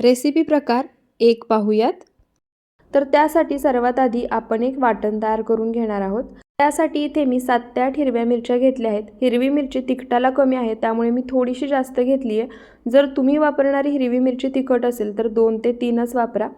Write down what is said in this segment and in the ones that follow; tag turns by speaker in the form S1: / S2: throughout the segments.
S1: Recipe प्रकार एक पाहूयात. तर त्यासाठी सर्वात आधी आपण एक वाटण तयार करून घेणार आहोत. त्यासाठी इथे मी सात ते आठ हिरव्या मिरच्या घेतल्या आहेत. हिरवी मिरची तिखटाला कमी आहे त्यामुळे मी थोडीशी जास्त घेतली आहे. जर तुम्ही वापरणारी हिरवी मिरची तिखट असेल तर दोन ते तीनच वापरा.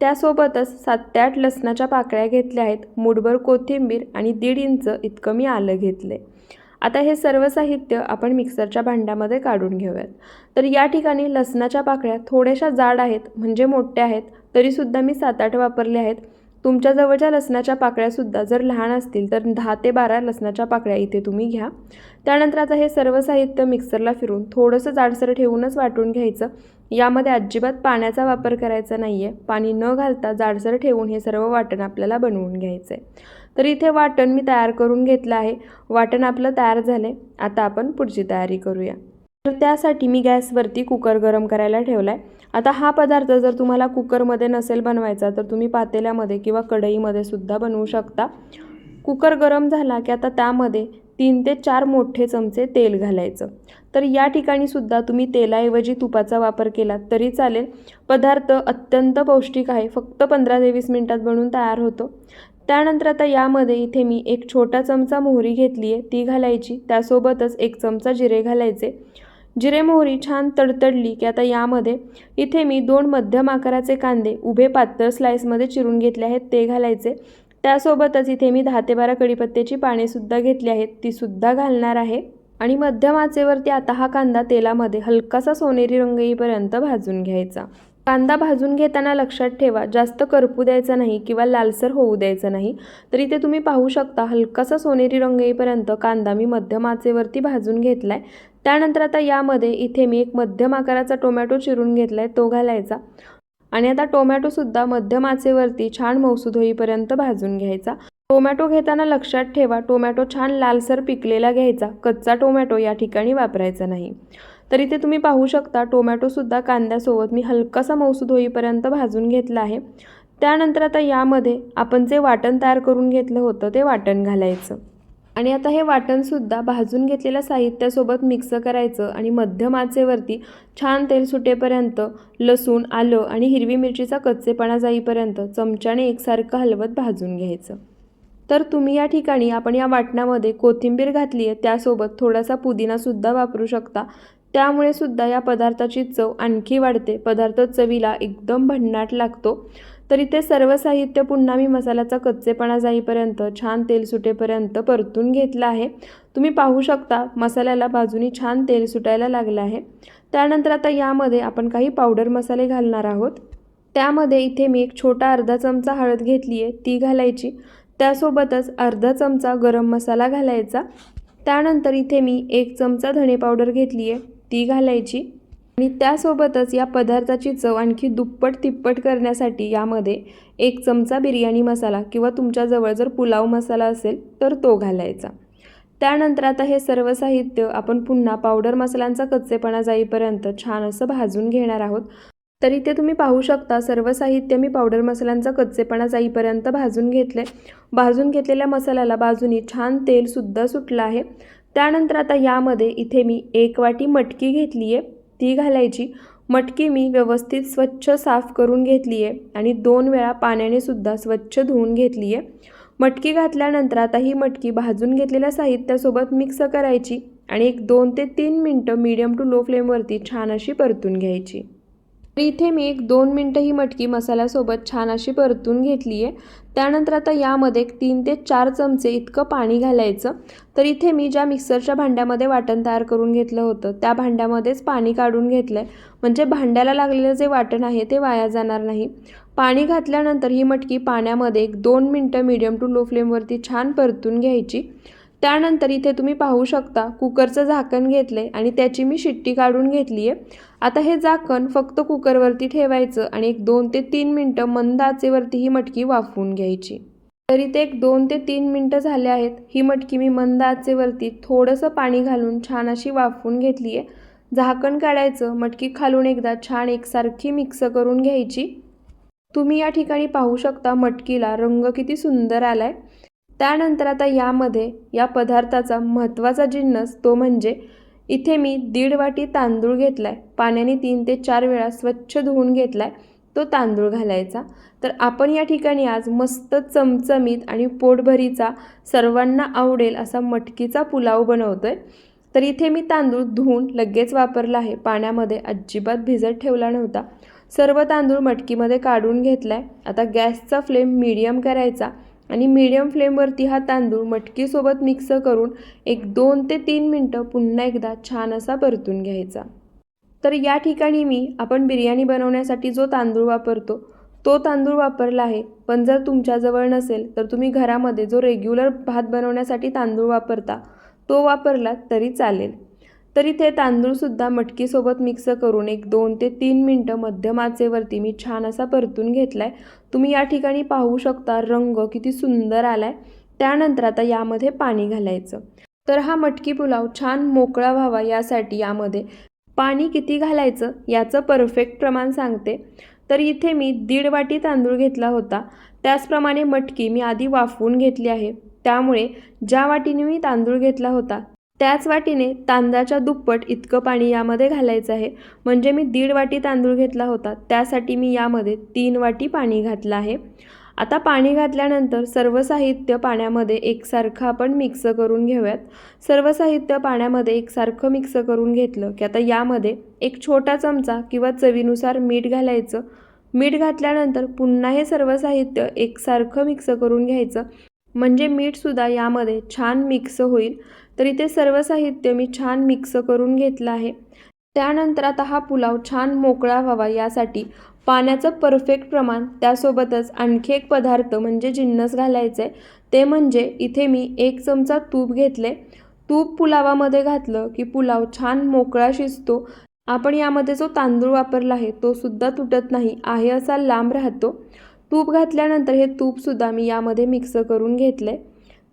S1: त्यासोबतच सात ते आठ लसणाच्या पाकळ्या घेतल्या आहेत. मुठभर कोथिंबीर आणि दीड इंच इतकं मी आलं घेतलं आहे आता हे सर्व साहित्य आपण मिक्सरच्या भांड्यामध्ये काढून घेऊयात. तर या ठिकाणी लसणाच्या पाकळ्या थोड्याशा जाड आहेत म्हणजे मोठ्या आहेत तरीसुद्धा मी सात आठ वापरले आहेत. तुमच्या जवळच्या लसणाच्या पाकळ्यासुद्धा जर लहान असतील तर दहा ते बारा लसणाच्या पाकळ्या इथे तुम्ही घ्या. त्यानंतर आता हे सर्व साहित्य मिक्सरला फिरून थोडंसं जाडसर ठेवूनच वाटून घ्यायचं. यामध्ये अजिबात पाण्याचा वापर करायचा नाही आहे पाणी न घालता जाडसर ठेवून हे सर्व वाटण आपल्याला बनवून घ्यायचं आहे तर इथे वाटण मी तयार करून घेतलं आहे. वाटण आपलं तयार झाले आता आपण पुढची तयारी करूया. तर त्यासाठी मी गॅसवरती कुकर गरम करायला ठेवला आहे आता हा पदार्थ जर तुम्हाला कुकरमध्ये नसेल बनवायचा तर तुम्ही पातेल्यामध्ये किंवा कढईमध्ये सुद्धा बनवू शकता. कुकर गरम झाला की आता त्यामध्ये तीन ते चार मोठे चमचे तेल घालायचं. तर या ठिकाणी सुद्धा तुम्ही तेलाऐवजी तुपाचा वापर केला तरी चालेल. पदार्थ अत्यंत पौष्टिक आहे. फक्त पंधरा ते वीस मिनटात बनवून तयार होतो. त्यानंतर आता यामध्ये इथे मी एक छोटा चमचा मोहरी घेतली आहे. ती घालायची. त्यासोबतच एक चमचा जिरे घालायचे. जिरे मोहरी छान तडतडली की आता यामध्ये इथे मी दोन मध्यम आकाराचे कांदे उभे पातळ स्लाईसमध्ये चिरून घेतले आहेत. ते घालायचे. त्यासोबतच इथे मी दहा ते बारा कडीपत्त्याची पानेसुद्धा घेतली आहेत. तीसुद्धा घालणार आहे. आणि मध्यम आचेवरती आता हा कांदा तेलामध्ये हलकासा सोनेरी रंग येईपर्यंत भाजून घ्यायचा. कांदा भाजून घेताना लक्षात ठेवा जास्त करपू द्यायचा नाही किंवा लालसर होऊ द्यायचा नाही. तर इथे तुम्ही पाहू शकता हलकासा सोनेरी रंग येईपर्यंत कांदा मी मध्यम आचेवरती भाजून घेतला आहे त्यानंतर आता यामध्ये इथे मी एक मध्यम आकाराचा टोमॅटो चिरून घेतला आहे तो घालायचा. आणि आता टोमॅटोसुद्धा मध्यम आचेवरती छान मौसूद होईपर्यंत भाजून घ्यायचा. टोमॅटो घेताना लक्षात ठेवा टोमॅटो छान लालसर पिकलेला घ्यायचा. कच्चा टोमॅटो या ठिकाणी वापरायचा नाही. तर इथे तुम्ही पाहू शकता टोमॅटोसुद्धा कांद्यासोबत मी हलकासा मौसूद होईपर्यंत भाजून घेतला आहे. त्यानंतर आता यामध्ये आपण जे वाटण तयार करून घेतलं होतं ते वाटण घालायचं. आणि आता हे वाटणसुद्धा भाजून घेतलेल्या साहित्यासोबत मिक्स करायचं आणि मध्यम आचेवरती छान तेल सुटेपर्यंत लसूण आलं आणि हिरवी मिरचीचा कच्चेपणा जाईपर्यंत चमच्याने एकसारखं हलवत भाजून घ्यायचं. तर तुम्ही या ठिकाणी आपण या वाटणामध्ये कोथिंबीर घातली आहे त्यासोबत थोडासा पुदिनासुद्धा वापरू शकता. त्यामुळे सुद्धा या पदार्थाची चव आणखी वाढते. पदार्थ चवीला एकदम भन्नाट लागतो. तर इथे सर्व साहित्य पुन्हा मी मसाल्याचा कच्चेपणा जाईपर्यंत छान तेल सुटेपर्यंत परतून घेतलं आहे. तुम्ही पाहू शकता मसाल्याला बाजूनी छान तेल सुटायला लागलं आहे. त्यानंतर आता यामध्ये आपण काही पावडर मसाले घालणार आहोत. त्यामध्ये इथे मी एक छोटा अर्धा चमचा हळद घेतली आहे ती घालायची. त्यासोबतच अर्धा चमचा गरम मसाला घालायचा. त्यानंतर इथे मी एक चमचा धणे पावडर घेतली आहे ती घालायची. आणि त्यासोबतच या पदार्थाची चव आणखी दुप्पट तिप्पट करण्यासाठी यामध्ये एक चमचा बिर्याणी मसाला किंवा तुमच्याजवळ जर पुलाव मसाला असेल तर तो घालायचा. त्यानंतर आता हे सर्व साहित्य आपण पुन्हा पावडर मसाल्यांचा कच्चेपणा जाईपर्यंत छान असं भाजून घेणार आहोत. तर इथे तुम्ही पाहू शकता. सर्व साहित्य मी पावडर मसाल्यांचा कच्चेपणा जाईपर्यंत भाजून घेतले. भाजून घेतलेल्या मसाल्याला बाजूनी छान तेलसुद्धा सुटलं आहे. त्यानंतर आता यामध्ये इथे मी एक वाटी मटकी घेतली आहे. ती घालायची. मटकी मी व्यवस्थित स्वच्छ साफ करून घेतली आहे आणि दोन वेळा पाण्याने सुद्धा स्वच्छ धुवून घेतली आहे. मटकी घातल्यानंतर आता ही मटकी भाजून घेतलेल्या साहित्यासोबत मिक्स करायची आणि एक दोन ते तीन मिनटं मीडियम टू लो फ्लेमवरती छान अशी परतून घ्यायची. इथे मी एक दोन मिनटं ही मटकी मसाल्यासोबत छान अशी परतून घेतली आहे. त्यानंतर आता यामध्ये तीन ते चार चमचे इतकं पाणी घालायचं. तर इथे मी ज्या मिक्सरच्या भांड्यामध्ये वाटण तयार करून घेतलं होतं त्या भांड्यामध्येच पाणी काढून घेतलं आहे म्हणजे भांड्याला लागलेलं जे वाटण आहे ते वाया जाणार नाही. पाणी घातल्यानंतर ही मटकी पाण्यामध्ये एक दोन मिनटं मीडियम टू लो फ्लेमवरती छान परतून घ्यायची. त्यानंतर इथे तुम्ही पाहू शकता कुकरचं झाकण घेतलं आहे आणि त्याची मी शिट्टी काढून घेतली आहे आता हे झाकण फक्त कुकरवरती ठेवायचं आणि एक दोन ते तीन मिनटं मंद आचेवरती ही मटकी वाफवून घ्यायची. तर इथे एक दोन ते तीन मिनटं झाले आहेत. ही मटकी मी मंद आचेवरती थोडंसं पाणी घालून छान अशी वाफवून घेतली आहे झाकण काढायचं मटकी खालून एकदा छान एकसारखी मिक्स करून घ्यायची. तुम्ही या ठिकाणी पाहू शकता मटकीला रंग किती सुंदर आला आहे त्यानंतर आता यामध्ये या पदार्थाचा महत्त्वाचा जिन्नस तो म्हणजे इथे मी दीड वाटी तांदूळ घेतला आहे पाण्याने तीन ते चार वेळा स्वच्छ धुवून घेतला आहे तो तांदूळ घालायचा. तर आपण या ठिकाणी आज मस्त चमचमीत आणि पोटभरीचा सर्वांना आवडेल असा मटकीचा पुलाव बनवतो आहे तर इथे मी तांदूळ धुवून लगेच वापरला आहे. पाण्यामध्ये अजिबात भिजत ठेवला नव्हता. सर्व तांदूळ मटकीमध्ये काढून घेतला आहे आता गॅसचा फ्लेम मीडियम करायचा. आणि मीडियम फ्लेमवरती हा तांदूळ मटकीसोबत मिक्स करून एक दोन ते तीन मिनटं पुन्हा एकदा छान असा परतून घ्यायचा. तर या ठिकाणी मी आपण बिर्याणी बनवण्यासाठी जो तांदूळ वापरतो तो तांदूळ वापरला आहे. पण जर तुमच्याजवळ नसेल तर तुम्ही घरामध्ये जो रेग्युलर भात बनवण्यासाठी तांदूळ वापरता तो वापरला तरी चालेल. तर इथे तांदूळसुद्धा मटकीसोबत मिक्स करून एक दोन ते तीन मिनटं मध्यम आचेवरती मी छान असा परतून घेतला आहे तुम्ही या ठिकाणी पाहू शकता रंग किती सुंदर आला आहे त्यानंतर आता यामध्ये पाणी घालायचं. तर हा मटकी पुलाव छान मोकळा व्हावा यासाठी यामध्ये पाणी किती घालायचं याचं परफेक्ट प्रमाण सांगते. तर इथे मी दीड वाटी तांदूळ घेतला होता. त्याचप्रमाणे मटकी मी आधी वाफवून घेतली आहे. त्यामुळे ज्या वाटीने मी तांदूळ घेतला होता त्याच वाटीने तांदळाच्या दुप्पट इतकं पाणी यामध्ये घालायचं आहे. म्हणजे मी दीड वाटी तांदूळ घेतला होता. त्यासाठी मी यामध्ये तीन वाटी पाणी घातलं आहे. आता पाणी घातल्यानंतर सर्व साहित्य पाण्यामध्ये एकसारखं आपण मिक्स करून घेऊयात. सर्व साहित्य पाण्यामध्ये एकसारखं मिक्स करून घेतलं की आता यामध्ये एक छोटा चमचा किंवा चवीनुसार मीठ घालायचं. मीठ घातल्यानंतर पुन्हा हे सर्व साहित्य एकसारखं मिक्स करून घ्यायचं. म्हणजे मीठसुद्धा यामध्ये छान मिक्स होईल. तर इथे सर्व साहित्य मी छान मिक्स करून घेतलं आहे. त्यानंतर आता हा पुलाव छान मोकळा व्हावा यासाठी पाण्याचं परफेक्ट प्रमाण त्यासोबतच आणखी एक पदार्थ म्हणजे जिन्नस घालायचं आहे ते म्हणजे इथे मी एक चमचा तूप घेतले तूप पुलावामध्ये घातलं की पुलाव छान मोकळा शिजतो. आपण यामध्ये जो तांदूळ वापरला आहे तो सुद्धा तुटत नाही आहे असा लांब राहतो. तूप घातल्यानंतर हे तूपसुद्धा मी यामध्ये मिक्स करून घेतलं आहे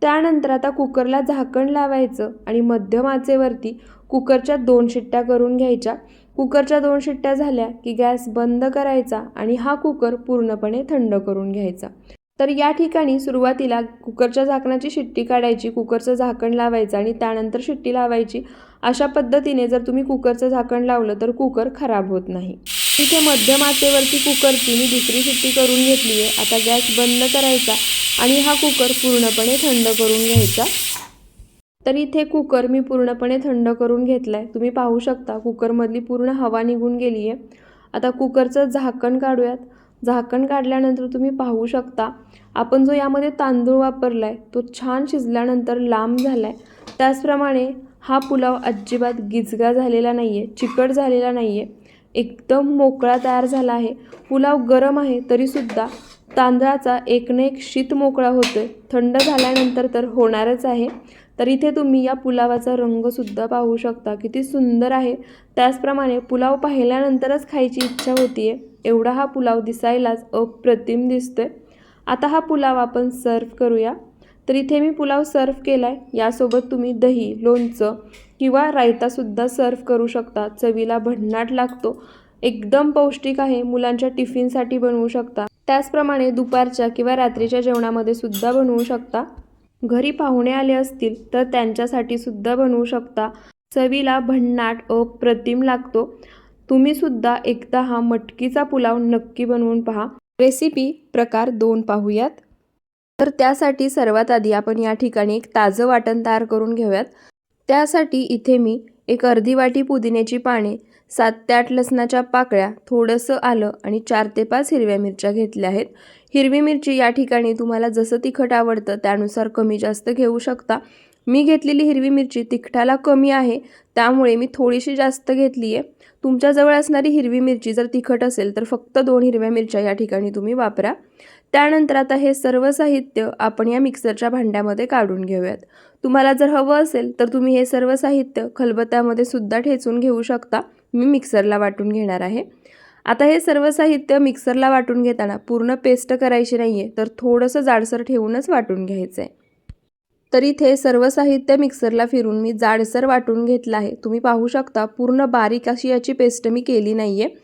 S1: त्यानंतर आता कुकरला झाकण लावायचं आणि मध्यम आचेवरती कुकरच्या दोन शिट्ट्या करून घ्यायच्या. कुकरच्या दोन शिट्ट्या झाल्या की गॅस बंद करायचा आणि हा कुकर पूर्णपणे थंड करून घ्यायचा. तर या ठिकाणी सुरुवातीला कुकरच्या झाकणाची शिट्टी काढायची कुकरचं झाकण लावायचं आणि त्यानंतर शिट्टी लावायची. अशा पद्धतीने जर तुम्ही कुकरचं झाकण लावलं तर कुकर खराब होत नाही. इथे मध्यम आचेवरती कुकरची मी दुसरी शिट्टी करून घेतली आहे. आता गॅस बंद करायचा आणि हा कुकर पूर्णपणे थंड करून घ्यायचा. तर इथे कुकर मी पूर्णपणे थंड करून घेतला आहे तुम्ही पाहू शकता कुकरमधली पूर्ण हवा निघून गेली आहे. आता कुकरचं झाकण काढूयात. झाकण काढल्यानंतर तुम्ही पाहू शकता आपण जो यामध्ये तांदूळ वापरला आहे तो छान शिजल्यानंतर लांब झाला आहे त्याचप्रमाणे हा पुलाव अजिबात गिजगा झालेला नाही आहे चिकट झालेला नाही आहे एकदम मोकळा तयार झाला आहे. पुलाव गरम आहे तरीसुद्धा तांदळाचा एक एक शीत मोकळा होतो आहे थंड झाल्यानंतर तर होणारच आहे. तर इथे तुम्ही या पुलावाचा रंगसुद्धा पाहू शकता. किती सुंदर आहे. त्याचप्रमाणे पुलाव पाहिल्यानंतरच खायची इच्छा होती आहे एवढा हा पुलाव दिसायलाच अप्रतिम दिसतोय. आता हा पुलाव आपण सर्व करूया. तर इथे मी पुलाव सर्व केला आहे यासोबत तुम्ही दही लोणचं किंवा रायतासुद्धा सर्व करू शकता. चवीला भन्नाट लागतो. एकदम पौष्टिक आहे. मुलांच्या टिफिनसाठी बनवू शकता. त्याचप्रमाणे दुपारच्या किंवा रात्रीच्या जेवणामध्ये सुद्धा बनवू शकता. घरी पाहुणे आले असतील तर त्यांच्यासाठी सुद्धा बनवू शकता. चवीला भन्नाट अप्रतिम लागतो. तुम्ही सुद्धा एकदा हा मटकीचा पुलाव नक्की बनवून पहा. रेसिपी प्रकार दोन पाहूयात. तर त्यासाठी सर्वात आधी आपण या ठिकाणी एक ताजं वाटण तयार करून घेऊयात. त्यासाठी इथे मी एक अर्धी वाटी पुदिन्याची पाने सात ते आठ लसणाच्या पाकळ्या थोडंसं आलं आणि चार ते पाच हिरव्या मिरच्या घेतल्या आहेत. हिरवी मिरची या ठिकाणी तुम्हाला जसं तिखट आवडतं त्यानुसार कमी जास्त घेऊ शकता. मी घेतलेली हिरवी मिरची तिखटाला कमी आहे त्यामुळे मी थोडीशी जास्त घेतली आहे तुमच्याजवळ असणारी हिरवी मिरची जर तिखट असेल तर फक्त दोन हिरव्या मिरच्या या ठिकाणी तुम्ही वापरा. त्यानंतर आता हे सर्व साहित्य आपण या मिक्सरच्या भांड्यामध्ये काढून घेऊयात. तुम्हाला जर हवं असेल तर तुम्ही हे सर्व साहित्य खलबत्त्यामध्ये सुद्धा ठेचून घेऊ शकता. मी मिक्सरला वाटून घेणार आहे. आता हे सर्व साहित्य मिक्सरला वाटून घेताना पूर्ण पेस्ट करायची नाही आहे तर थोडंसं जाडसर ठेवूनच वाटून घ्यायचं आहे तर इथे सर्व साहित्य मिक्सरला फिरून मी जाडसर वाटून घेतलं आहे. तुम्ही पाहू शकता पूर्ण बारीक अशी याची पेस्ट मी केली नाही आहे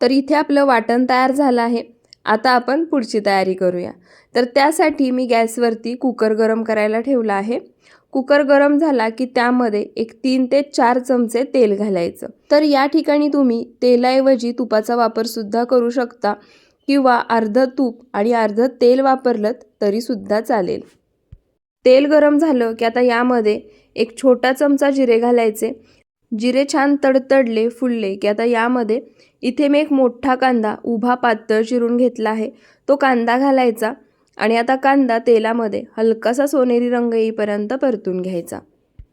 S1: तर इथे आपलं वाटण तयार झालं आहे. आता आपण पुढची तयारी करूया. तर त्यासाठी मी गॅसवरती कुकर गरम करायला ठेवला आहे. कुकर गरम झाला की त्यामध्ये एक तीन ते चार चमचे तेल घालायचं. तर या ठिकाणी तुम्ही तेलाऐवजी तुपाचा वापरसुद्धा करू शकता किंवा अर्ध तूप आणि अर्ध तेल वापरलं तरीसुद्धा चालेल. तेल गरम झालं की आता यामध्ये एक छोटा चमचा जिरे घालायचे. जिरे छान तडतडले फुलले की आता यामध्ये इथे मी एक मोठा कांदा उभा पातळ चिरून घेतला आहे. तो कांदा घालायचा आणि आता कांदा तेलामध्ये हलकासा सोनेरी रंग येईपर्यंत परतून घ्यायचा.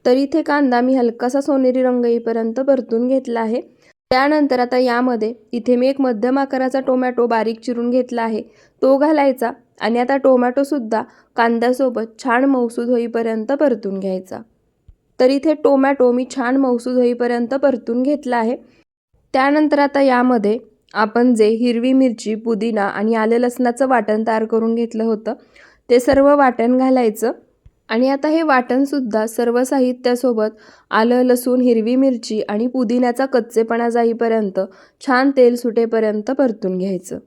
S1: तर इथे कांदा मी हलकासा सोनेरी रंग येईपर्यंत परतून घेतला आहे. त्यानंतर आता यामध्ये इथे मी एक मध्यम आकाराचा टोमॅटो बारीक चिरून घेतला आहे. तो घालायचा आणि आता टोमॅटोसुद्धा कांद्यासोबत छान मौसूद होईपर्यंत परतून घ्यायचा. तर इथे टोमॅटो मी छान मौसूद होईपर्यंत परतून घेतला आहे. त्यानंतर आता यामध्ये आपण जे हिरवी मिरची पुदिना आणि आलं लसणाचं वाटण तयार करून घेतलं होतं. ते सर्व वाटण घालायचं. आणि आता हे वाटणसुद्धा सर्व साहित्यासोबत आलं लसूण हिरवी मिरची आणि पुदिन्याचा कच्चेपणा जाईपर्यंत छान तेल सुटेपर्यंत परतून घ्यायचं.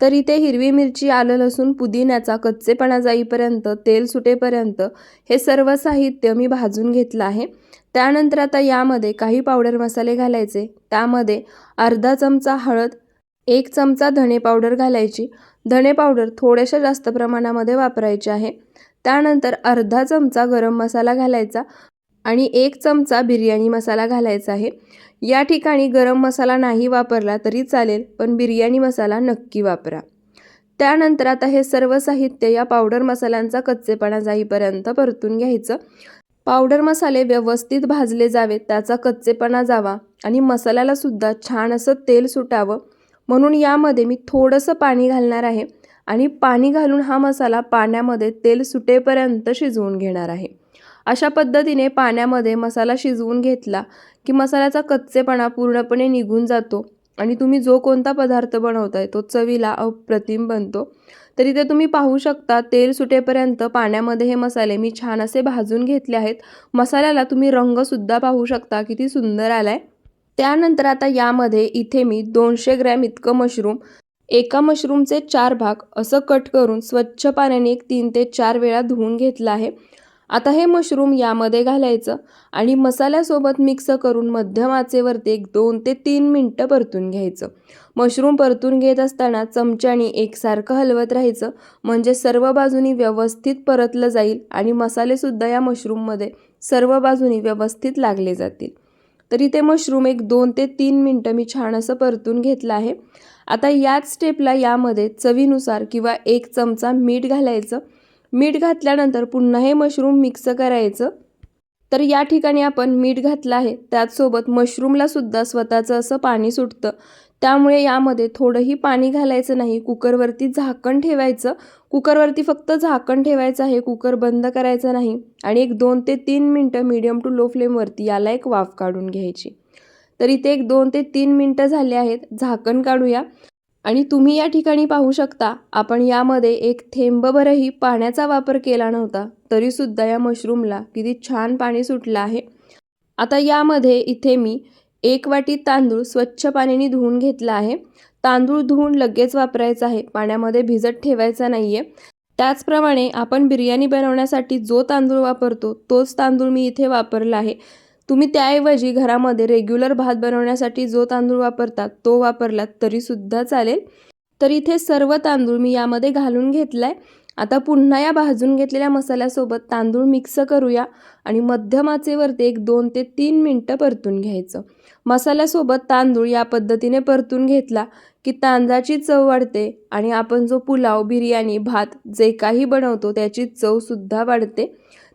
S1: तर इथे हिरवी मिरची आलं लसूण पुदिन्याचा कच्चेपणा जाईपर्यंत तेल सुटेपर्यंत हे सर्व साहित्य मी भाजून घेतलं आहे. त्यानंतर आता यामध्ये काही पावडर मसाले घालायचे. त्यामध्ये अर्धा चमचा हळद एक चमचा धणे पावडर घालायची. धणे पावडर थोड्याशा जास्त प्रमाणामध्ये वापरायची आहे. त्यानंतर अर्धा चमचा गरम मसाला घालायचा. आणि एक चमचा बिर्याणी मसाला घालायचा आहे. या ठिकाणी गरम मसाला नाही वापरला तरी चालेल पण बिर्याणी मसाला नक्की वापरा. त्यानंतर आता हे सर्व साहित्य या पावडर मसाल्यांचा कच्चेपणा जाईपर्यंत परतून घ्यायचं. पावडर मसाले व्यवस्थित भाजले जावेत त्याचा कच्चेपणा जावा आणि मसाल्याला सुद्धा छान असं तेल सुटावं. म्हणून यामध्ये मी थोडंसं पाणी घालणार आहे आणि पाणी घालून हा मसाला पाण्यामध्ये तेल सुटेपर्यंत शिजवून घेणार आहे. अशा पद्धतीने पाण्यामध्ये मसाला शिजवून घेतला की मसाल्याचा कच्चेपणा पूर्णपणे निघून जातो आणि तुम्ही जो कोणता पदार्थ बनवताय तो चवीला अप्रतिम बनतो. तर इथे तुम्ही पाहू शकता तेल सुटेपर्यंत पाण्यामध्ये हे मसाले मी छान असे भाजून घेतले आहेत. मसाल्याला तुम्ही रंगसुद्धा पाहू शकता किती सुंदर आला आहे त्यानंतर आता यामध्ये इथे मी दोनशे ग्रॅम इतकं मशरूम एका मशरूमचे चार भाग असं कट करून स्वच्छ पाण्याने एक तीन ते चार वेळा धुवून घेतलं आहे. आता हे मशरूम यामध्ये घालायचं आणि मसाल्यासोबत मिक्स करून मध्यम आचेवरती एक दोन ते तीन मिनटं परतून घ्यायचं. मशरूम परतून घेत असताना चमच्याने एकसारखं हलवत राहायचं. म्हणजे सर्व बाजूनी व्यवस्थित परतलं जाईल आणि मसालेसुद्धा या मशरूममध्ये सर्व बाजूनी व्यवस्थित लागले जातील. तर इथे मशरूम एक दोन ते तीन मिनटं मी छान असं परतून घेतलं आहे. आता याच स्टेपला यामध्ये चवीनुसार किंवा एक चमचा मीठ घालायचं. मीठ घातल्यानंतर पुन्हा हे मशरूम मिक्स करायचं. तर या ठिकाणी आपण मीठ घातलं आहे. त्याचसोबत मशरूमला सुद्धा स्वतःचं असं पाणी सुटतं. त्यामुळे यामध्ये थोडंही पाणी घालायचं नाही. कुकरवरती झाकण ठेवायचं. कुकरवरती फक्त झाकण ठेवायचं आहे. कुकर बंद करायचं नाही. आणि एक दोन ते तीन मिनटं मीडियम टू लो फ्लेमवरती याला एक वाफ काढून घ्यायची. तर इथे एक दोन ते तीन मिनटं झाले आहेत. झाकण काढूया. आणि तुम्ही या ठिकाणी पाहू शकता आपण यामध्ये एक थेंबभरही पाण्याचा वापर केला नव्हता तरीसुद्धा या मशरूमला किती छान पाणी सुटलं आहे. आता यामध्ये इथे मी एक वाटी तांदूळ स्वच्छ पाण्याने धुवून घेतला आहे. तांदूळ धुवून लगेच वापरायचा आहे पाण्यामध्ये भिजत ठेवायचा नाही आहे त्याचप्रमाणे आपण बिर्याणी बनवण्यासाठी जो तांदूळ वापरतो तोच तांदूळ मी इथे वापरला आहे. तुम्ही त्याऐवजी घरामध्ये रेग्युलर भात बनवण्यासाठी जो तांदूळ वापरतात तो वापरलात तरीसुद्धा चालेल. तर इथे सर्व तांदूळ मी यामध्ये घालून घेतला आहे आता पुन्हा या भाजून घेतलेल्या मसाल्यासोबत तांदूळ मिक्स करूया आणि मध्यम आचेवरती एक दोन ते तीन मिनटं परतून घ्यायचं. मसाल्यासोबत तांदूळ या पद्धतीने परतून घेतला की तांदळाची चव वाढते आणि आपण जो पुलाव बिर्याणी भात जे काही बनवतो त्याची चवसुद्धा वाढते.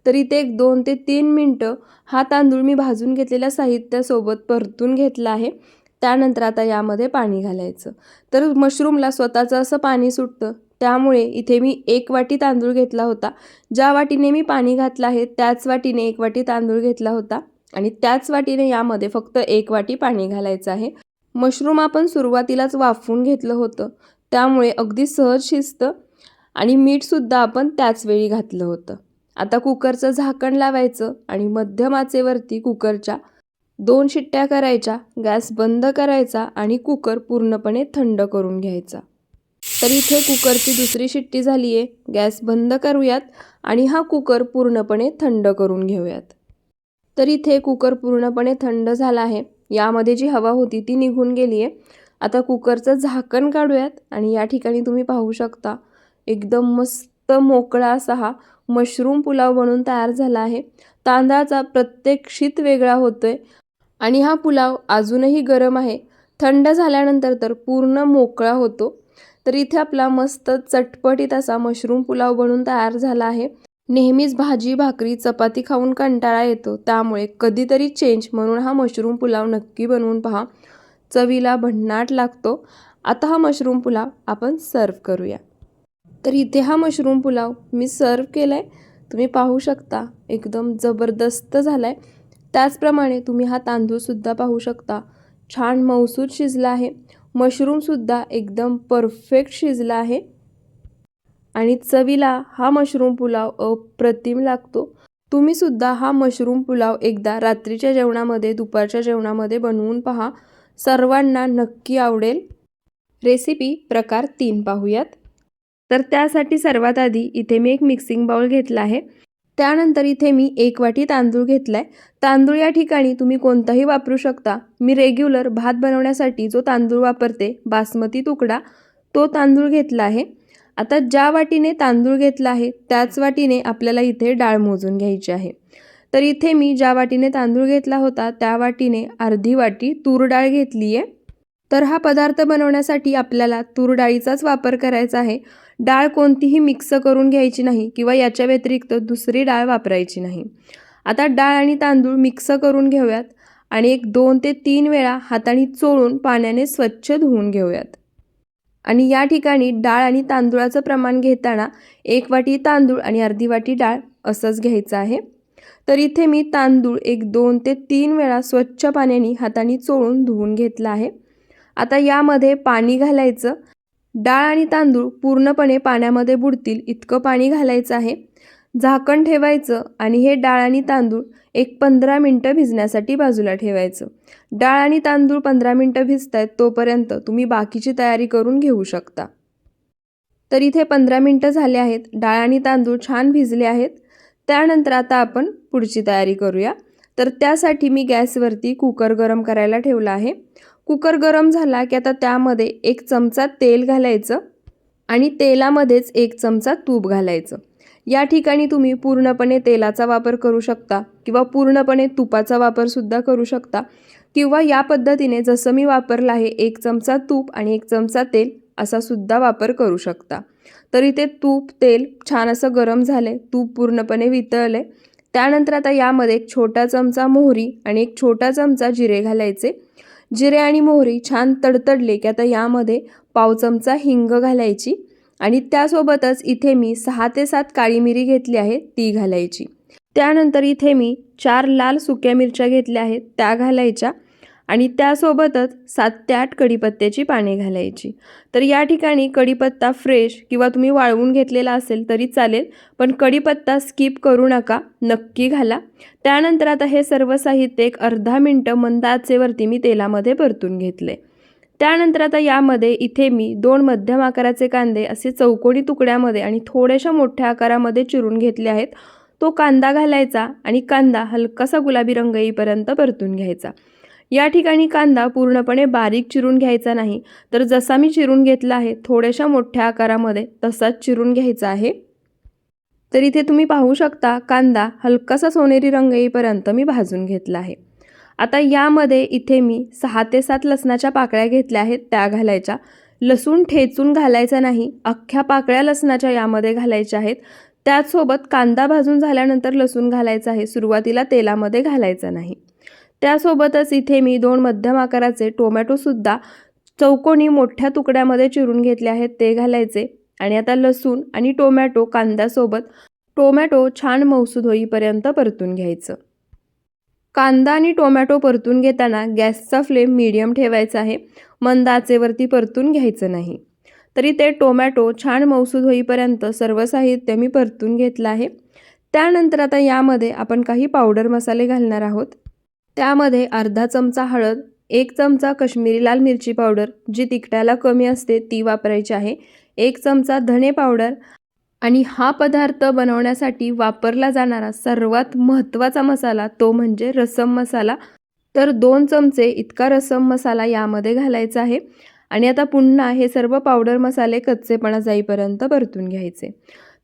S1: तर इथे एक दोन ते तीन मिनटं हा तांदूळ मी भाजून घेतलेल्या साहित्यासोबत परतून घेतला आहे. त्यानंतर आता यामध्ये पाणी घालायचं. तर मशरूमला स्वतःचं असं पाणी सुटतं. त्यामुळे इथे मी एक वाटी तांदूळ घेतला होता. ज्या वाटीने मी पाणी घातलं आहे त्याच वाटीने एक वाटी तांदूळ घेतला होता. आणि त्याच वाटीने यामध्ये फक्त एक वाटी पाणी घालायचं आहे. मशरूम आपण सुरुवातीलाच वाफवून घेतलं होतं. त्यामुळे अगदी सहज शिजतं. आणि मीठसुद्धा आपण त्याच वेळी घातलं होतं. आता कुकरचं झाकण लावायचं आणि मध्यम आचेवरती कुकरच्या दोन शिट्ट्या करायच्या गॅस बंद करायचा आणि कुकर पूर्णपणे थंड करून घ्यायचा. तर इथे कुकरची दुसरी शिट्टी झाली आहे गॅस बंद करूयात आणि हा कुकर पूर्णपणे थंड करून घेऊयात. तर इथे कुकर पूर्णपणे थंड झाला आहे. यामध्ये जी हवा होती ती निघून गेली आहे आता कुकरचं झाकण काढूयात आणि या ठिकाणी तुम्ही पाहू शकता एकदम मस्त मोकळा असा हा मशरूम पुलाव बनून तयार झाला आहे. तांदळाचा प्रत्येक शीत वेगळा होतोय आणि हा पुलाव अजूनही गरम आहे. थंड झाल्यानंतर तर पूर्ण मोकळा होतो. तर इथे आपला मस्त चटपटीत असा मशरूम पुलाव बनून तयार झाला आहे. नेहमीच भाजी भाकरी चपाती खाऊन कंटाळा येतो. त्यामुळे कधीतरी चेंज म्हणून हा मशरूम पुलाव नक्की बनवून पहा. चवीला भन्नाट लागतो. आता हा मशरूम पुलाव आपण सर्व करूया. तर इथे हा मशरूम पुलाव मी सर्व केला आहे तुम्ही पाहू शकता एकदम जबरदस्त झाला आहे त्याचप्रमाणे तुम्ही हा तांदूळसुद्धा पाहू शकता. छान मौसूद शिजला आहे. मशरूमसुद्धा एकदम परफेक्ट शिजला आहे. आणि चवीला हा मशरूम पुलाव अप्रतिम लागतो. तुम्हीसुद्धा हा मशरूम पुलाव एकदा रात्रीच्या जेवणामध्ये दुपारच्या जेवणामध्ये बनवून पहा. सर्वांना नक्की आवडेल. रेसिपी प्रकार तीन पाहूयात. तर त्यासाठी सर्वात आधी इथे मी एक मिक्सिंग बाउल घेतला आहे. त्यानंतर इथे मी एक वाटी तांदूळ घेतला आहे तांदूळ या ठिकाणी तुम्ही कोणताही वापरू शकता. मी रेग्युलर भात बनवण्यासाठी जो तांदूळ वापरते बासमती तुकडा तो तांदूळ घेतला आहे. आता ज्या वाटीने तांदूळ घेतला आहे त्याच वाटीने आपल्याला इथे डाळ मोजून घ्यायची आहे. तर इथे मी ज्या वाटीने तांदूळ घेतला होता त्या वाटीने अर्धी वाटी तूर डाळ घेतली आहे तर हा पदार्थ बनवण्यासाठी आपल्याला तूर डाळीचाच वापर करायचा आहे. डाळ कोणतीही मिक्स करून घ्यायची नाही किंवा याच्या व्यतिरिक्त दुसरी डाळ वापरायची नाही. आता डाळ आणि तांदूळ मिक्स करून घेऊयात आणि एक दोन ते तीन वेळा हाताने चोळून पाण्याने स्वच्छ धुवून घेऊयात. आणि या ठिकाणी डाळ आणि तांदूळाचं प्रमाण घेताना एक वाटी तांदूळ आणि अर्धी वाटी डाळ असंच घ्यायचं आहे. तर इथे मी तांदूळ एक दोन ते तीन वेळा स्वच्छ पाण्याने हाताने चोळून धुवून घेतला आहे. आता यामध्ये पाणी घालायचं डाळ आणि तांदूळ पूर्णपणे पाण्यामध्ये बुडतील इतकं पाणी घालायचं आहे. झाकण ठेवायचं आणि हे डाळ आणि तांदूळ एक पंधरा मिनटं भिजण्यासाठी बाजूला ठेवायचं. डाळ आणि तांदूळ पंधरा मिनटं भिजत आहेत तोपर्यंत तुम्ही बाकीची तयारी करून घेऊ शकता. तर इथे पंधरा मिनटं झाले आहेत. डाळ आणि तांदूळ छान भिजले आहेत. त्यानंतर आता आपण पुढची तयारी करूया. तर त्यासाठी मी गॅसवरती कुकर गरम करायला ठेवला आहे. कुकर गरम झाला की आता त्यामध्ये एक चमचा तेल घालायचं आणि तेलामध्येच एक चमचा तूप घालायचं. या ठिकाणी तुम्ही पूर्णपणे तेलाचा वापर करू शकता किंवा पूर्णपणे तुपाचा वापरसुद्धा करू शकता किंवा या पद्धतीने जसं मी वापरलं आहे एक चमचा तूप आणि एक चमचा तेल असा सुद्धा वापर करू शकता. तर इथे तूप तेल छान असं गरम झालं तूप पूर्णपणे वितळले त्यानंतर आता यामध्ये एक छोटा चमचा मोहरी आणि एक छोटा चमचा जिरे घालायचे. जिरे आणि मोहरी छान तडतडले की आता यामध्ये पाव चमचा हिंग घालायची आणि त्यासोबतच इथे मी सहा ते सात काळी मिरी घेतली आहे ती घालायची. त्यानंतर इथे मी चार लाल सुक्या मिरच्या घेतल्या आहेत त्या घालायच्या. आणि त्यासोबतच सात ते आठ कढीपत्त्याची पाने घालायची. तर या ठिकाणी कढीपत्ता फ्रेश किंवा तुम्ही वाळवून घेतलेला असेल तरी चालेल पण कढीपत्ता स्किप करू नका नक्की घाला. त्यानंतर आता हे सर्व साहित्य एक अर्धा मिनटं मंद आचेवरती मी तेलामध्ये परतून घेतले. त्यानंतर आता यामध्ये इथे मी दोन मध्यम आकाराचे कांदे असे चौकोनी तुकड्यामध्ये आणि थोड्याशा मोठ्या आकारामध्ये चिरून घेतले आहेत. तो कांदा घालायचा आणि कांदा हलकासा गुलाबी रंग येईपर्यंत परतून घ्यायचा. या ठिकाणी कांदा पूर्णपणे बारीक चिरून घ्यायचा नाही. तर जसा मी चिरून घेतला आहे थोड्याशा मोठ्या आकारामध्ये तसाच चिरून घ्यायचा आहे. तर इथे तुम्ही पाहू शकता कांदा हलकासा सोनेरी रंग येईपर्यंत मी भाजून घेतला आहे. आता यामध्ये इथे मी सहा ते सात लसणाच्या पाकळ्या घेतल्या आहेत त्या घालायच्या. लसूण ठेचून घालायचा नाही अख्ख्या पाकळ्या लसणाच्या यामध्ये घालायच्या आहेत. त्याचसोबत कांदा भाजून झाल्यानंतर लसूण घालायचा आहे सुरुवातीला तेलामध्ये घालायचा नाही. त्यासोबतच इथे मी दोन मध्यम आकाराचे टोमॅटोसुद्धा चौकोनी मोठ्या तुकड्यामध्ये चिरून घेतले आहेत ते घालायचे. आणि आता लसूण आणि टोमॅटो कांद्यासोबत टोमॅटो छान मौसूद होईपर्यंत परतून घ्यायचं. कांदा आणि टोमॅटो परतून घेताना गॅसचा फ्लेम मीडियम ठेवायचा आहे. मंद आचेवरती परतून घ्यायचं नाही. तरी ते टोमॅटो छान मौसूद होईपर्यंत सर्व साहित्य मी परतून घेतलं आहे. त्यानंतर आता यामध्ये आपण काही पावडर मसाले घालणार आहोत. त्यामध्ये अर्धा चमचा हळद एक चमचा कश्मीरी लाल मिरची पावडर जी तिखटाला कमी असते ती वापरायची आहे एक चमचा धणे पावडर आणि हा पदार्थ बनवण्यासाठी वापरला जाणारा सर्वात महत्त्वाचा मसाला तो म्हणजे रसम मसाला. तर दोन चमचे इतका रसम मसाला यामध्ये घालायचा आहे आणि आता पुन्हा हे सर्व पावडर मसाले कच्चेपणा जाईपर्यंत परतून घ्यायचे.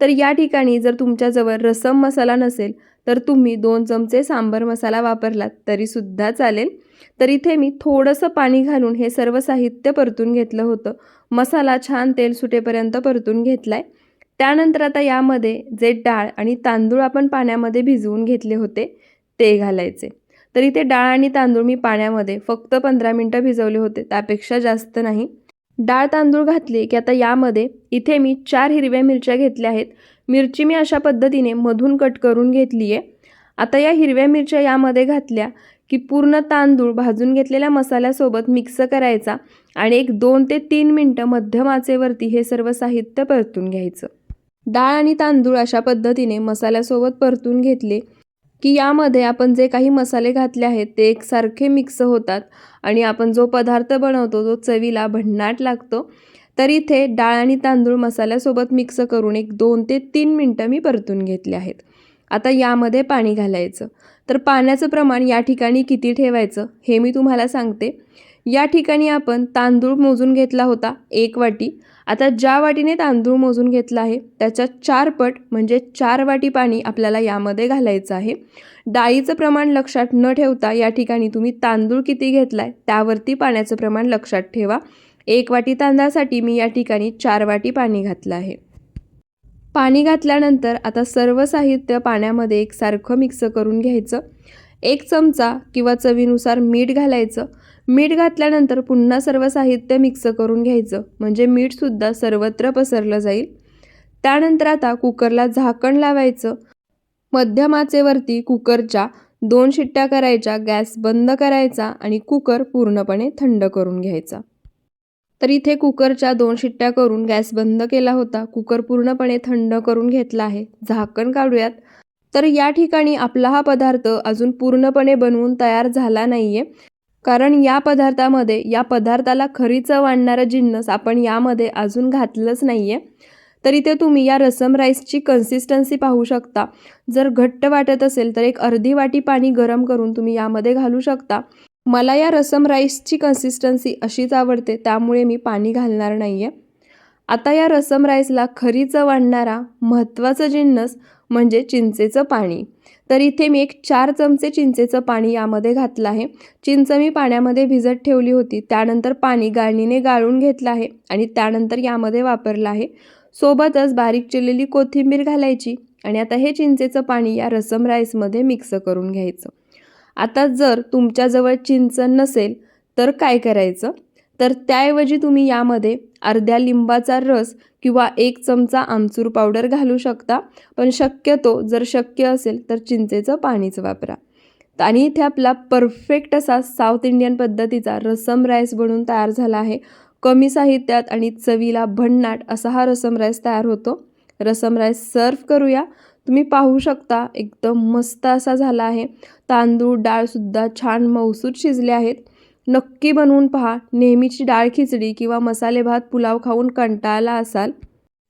S1: तर या ठिकाणी जर तुमच्याजवळ रसम मसाला नसेल तर तुम्ही दोन चमचे सांबर मसाला वापरलात तरीसुद्धा चालेल. तर इथे मी थोडंसं पाणी घालून हे सर्व साहित्य परतून घेतलं होतं. मसाला छान तेल सुटेपर्यंत परतून घेतला आहे त्यानंतर आता यामध्ये जे डाळ आणि तांदूळ आपण पाण्यामध्ये भिजवून घेतले होते ते घालायचे. तर इथे डाळ आणि तांदूळ मी पाण्यामध्ये फक्त पंधरा मिनटं भिजवले होते त्यापेक्षा जास्त नाही. डाळ तांदूळ घातले की आता यामध्ये इथे मी चार हिरव्या मिरच्या घेतल्या आहेत. मिरची मी अशा पद्धतीने मधून कट करून घेतली आहे आता या हिरव्या मिरच्या यामध्ये घातल्या की पूर्ण तांदूळ भाजून घेतलेल्या मसाल्यासोबत मिक्स करायचा आणि एक दोन ते तीन मिनटं मध्यम आचेवरती हे सर्व साहित्य परतून घ्यायचं. डाळ आणि तांदूळ अशा पद्धतीने मसाल्यासोबत परतून घेतले की यामध्ये आपण जे काही मसाले घातले आहेत ते एकसारखे मिक्स होतात आणि आपण जो पदार्थ बनवतो तो चवीला भन्नाट लागतो. तर इथे डाळ आणि तांदूळ मसाल्यासोबत मिक्स करून एक दोन ते तीन मिनटं मी परतून घेतले आहेत. आता यामध्ये पाणी घालायचं. तर पाण्याचं प्रमाण या ठिकाणी किती ठेवायचं हे मी तुम्हाला सांगते. या ठिकाणी आपण तांदूळ मोजून घेतला होता एक वाटी. आता ज्या वाटीने तांदूळ मोजून घेतला आहे त्याच्या चार पट म्हणजे चार वाटी पाणी आपल्याला यामध्ये घालायचं आहे. डाळीचं प्रमाण लक्षात न ठेवता या ठिकाणी तुम्ही तांदूळ किती घेतला आहे त्यावरती पाण्याचं प्रमाण लक्षात ठेवा. एक वाटी तांदळासाठी मी या ठिकाणी चार वाटी पाणी घातलं आहे. पाणी घातल्यानंतर आता सर्व साहित्य पाण्यामध्ये एकसारखं मिक्स करून घ्यायचं. एक चमचा किंवा चवीनुसार मीठ घालायचं. मीठ घातल्यानंतर पुन्हा सर्व साहित्य मिक्स करून घ्यायचं. म्हणजे मीठसुद्धा सर्वत्र पसरलं जाईल. त्यानंतर आता कुकरला झाकण लावायचं. मध्यमाचेवरती कुकरच्या दोन शिट्ट्या करायच्या. गॅस बंद करायचा आणि कुकर पूर्णपणे थंड करून घ्यायचा. तर इथे कुकरच्या दोन शिट्ट्या करून गॅस बंद केला होता. कुकर पूर्णपणे थंड करून घेतला आहे. झाकण काढूयात. तर या ठिकाणी आपला हा पदार्थ अजून पूर्णपणे बनवून तयार झाला नाही आहे कारण या पदार्थामध्ये या पदार्थाला खरी चव आणणारं जिन्नस आपण यामध्ये अजून घातलंच नाही आहे तर इथे तुम्ही या रसम राईसची कन्सिस्टन्सी पाहू शकता. जर घट्ट वाटत असेल तर एक अर्धी वाटी पाणी गरम करून तुम्ही यामध्ये घालू शकता. मला या रसम राईसची कन्सिस्टन्सी अशीच आवडते त्यामुळे मी पाणी घालणार नाही आहे आता या रसम राईसला खरी चव आणणारा महत्त्वाचं जिन्नस म्हणजे चिंचेचं पाणी. तर इथे मी एक चार चमचे चिंचेचं पाणी यामध्ये घातलं आहे. चिंच मी पाण्यामध्ये भिजत ठेवली होती त्यानंतर पाणी गाळणीने गाळून घेतलं आहे आणि त्यानंतर यामध्ये वापरलं आहे. सोबतच बारीक चिरलेली कोथिंबीर घालायची आणि आता हे चिंचेचं पाणी या रसम राईसमध्ये मिक्स करून घ्यायचं. आता जर तुमच्याजवळ चिंच नसेल तर काय करायचं? तर त्याऐवजी तुम्ही यामध्ये अर्ध्या लिंबाचा रस किंवा एक चमचा आमचूर पावडर घालू शकता पण शक्यतो जर शक्य असेल तर चिंचेचं पाणीच वापरा. आणि इथे आपला परफेक्ट असा साऊथ इंडियन पद्धतीचा रसम राईस बनून तयार झाला आहे. कमी साहित्यात आणि चवीला भन्नाट असा हा रसम राईस तयार होतो. रसम राईस सर्व करूया. तुम्ही पाहू शकता एकदम मस्त असा झाला आहे. तांदूळ डाळसुद्धा छान मौसूद शिजले आहेत. नक्की बनवून पहा. नेहमीची डाळ खिचडी किंवा मसाले भात पुलाव खाऊन कंटाळला असाल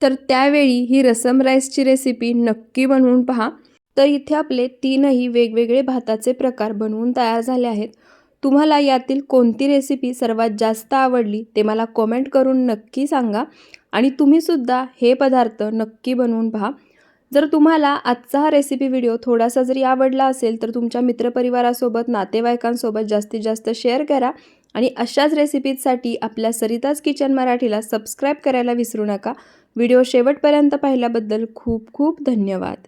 S1: तर त्यावेळी ही रसम राईसची रेसिपी नक्की बनवून पहा. तर इथे आपले तीनही वेगवेगळे भाताचे प्रकार बनवून तयार झाले आहेत. तुम्हाला यातील कोणती रेसिपी सर्वात जास्त आवडली ते मला कॉमेंट करून नक्की सांगा. आणि तुम्हीसुद्धा हे पदार्थ नक्की बनवून पहा. जर तुम्हाला आजचा हा रेसिपी व्हिडिओ थोडासा जरी आवडला असेल तर तुमच्या मित्रपरिवारासोबत नातेवाईकांसोबत जास्तीत जास्त शेअर करा आणि अशाच रेसिपीजसाठी आपल्या सरिताज किचन मराठीला सबस्क्राईब करायला विसरू नका. व्हिडिओ शेवटपर्यंत पाहिल्याबद्दल खूप खूप धन्यवाद.